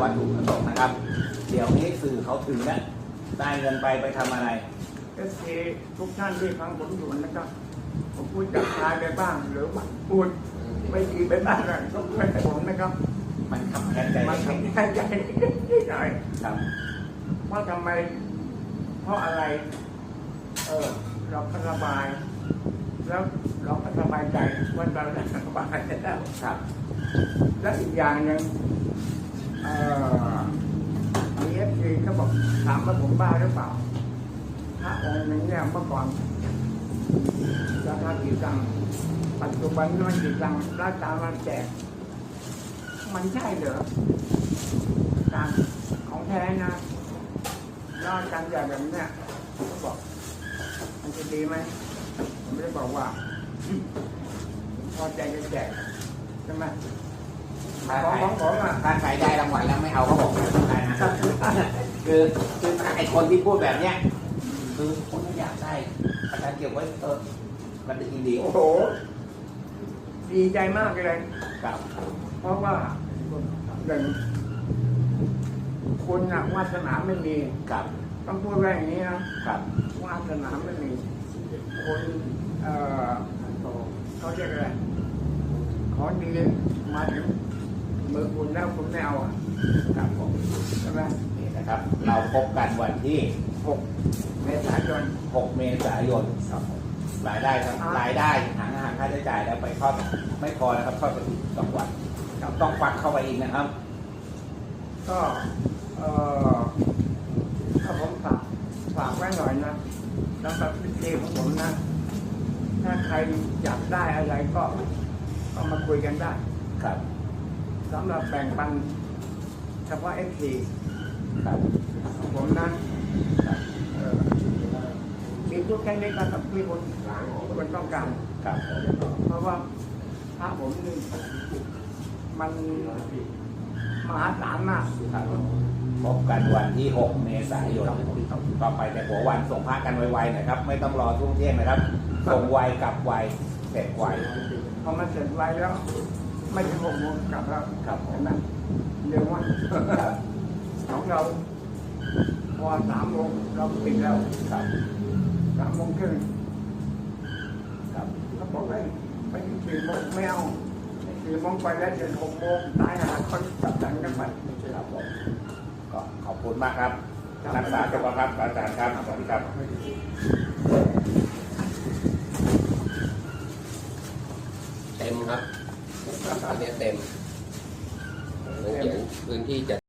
วัตถุประสงค์นะครับ เดี๋ยวนี้สื่อเขาถึงแล้วได้เงินไปไปทำอะไร เอฟซีทุกท่านที่ฟังผมอยู่นะครับ ผมพูดจากทายไปบ้างหรือว่าพูดไม่ดีไปบ้างนะก็ช่วยผมนะครับมันขับแค้นใจมันเด็กทำให้ใจนิดหน่อยๆครับ ว่าทำไม เพราะอะไร เออ เราก็สบาย แล้วเราก็สบายใจว่าเราได้สบายแล้ว ครับ และอีกอย่างหนึ่ง เอ่อมีเอฟซีเขาบอกถามว่าผมบ้าหรือเปล่าพระองค์หนึงเนี่ยเมื่อก่อนราคากี่ตังค์ปัจจุบันนี่มันกี่ตังค์ราคามันแจก มันใช่เหรอการของแท้นะนอกจากอย่างแบบเนี้ยผมก็บอก มันจะดีไหมผมไม่ได้บอกว่า พอใจจะแจกใช่ไหม ถ้าของของผมอะถ้าใครได้รางวัลแล้วไม่เอาก็บอกได้นะคือคือไอคนที่พูดแบบเนี้ยคือคนไม่อยากได้อาจารย์เก็บไว้เออมันจะยินดีโอ้โหดีใจมากเลยครับ เพราะว่าหนึ่งคุณนะวาสนาไม่มีครับ ต้องพูดว่าอย่างนี้นะครับวาสนาไม่มีคนเอ่อเขาเรียกอะไรขอดีมาถึง มือคุณแล้วคุณไม่เอาอะครับผมใช่ไหมนี่นะครับ เราพบกันวันที่หกเมษายน 6 เมษายนครับผมรายได้ทั้งครับรายได้หางอาหารค่าใช้จ่ายแล้วไปทอดไม่พอนะครับทอดไปอีกสองวันครับต้องฟักเข้าไปอีกนะครับ ก็เอ่อถ้าผมฝากฝากไว้หน่อยนะสำหรับพิธีของผมนะ ถ้าใครอยากได้อะไรก็ก็มาคุยกันได้ครับ สำหรับแบ่งปันเฉพาะเอฟซีครับของผมนะเอ่อมีทุกแค่นี้ก็กับที่คนคนต้องการครับผมเพราะว่าพระผมนี่มันมหาศาลมากครับพบกันวันที่ 6 เมษายนต่อไปแต่หัววันส่งพระกันไวๆหน่อยครับ ไม่ต้องรอช่วงเที่ยงนะครับ ส่งไวกลับไวเสร็จไวพอมันเสร็จไวแล้ว ไม่ถึงหกโมงกลับแล้วครับเห็นไหมเร็วมากของเราพอสามโมงเราปิดแล้วครับสามโมงครึ่งครับเขาบอกเลยไปสี่โมงไม่เอาสี่โมงไปแล้วเดี๋ยหกโมงตายหาคนจับดันกันไปไม่ใช่ครับผมก็ขอบคุณมากครับรักษาสุครับอาจารย์ครับสวัสดีครับเต็มครับ อันนี้เต็มเขียนพื้นที่จะ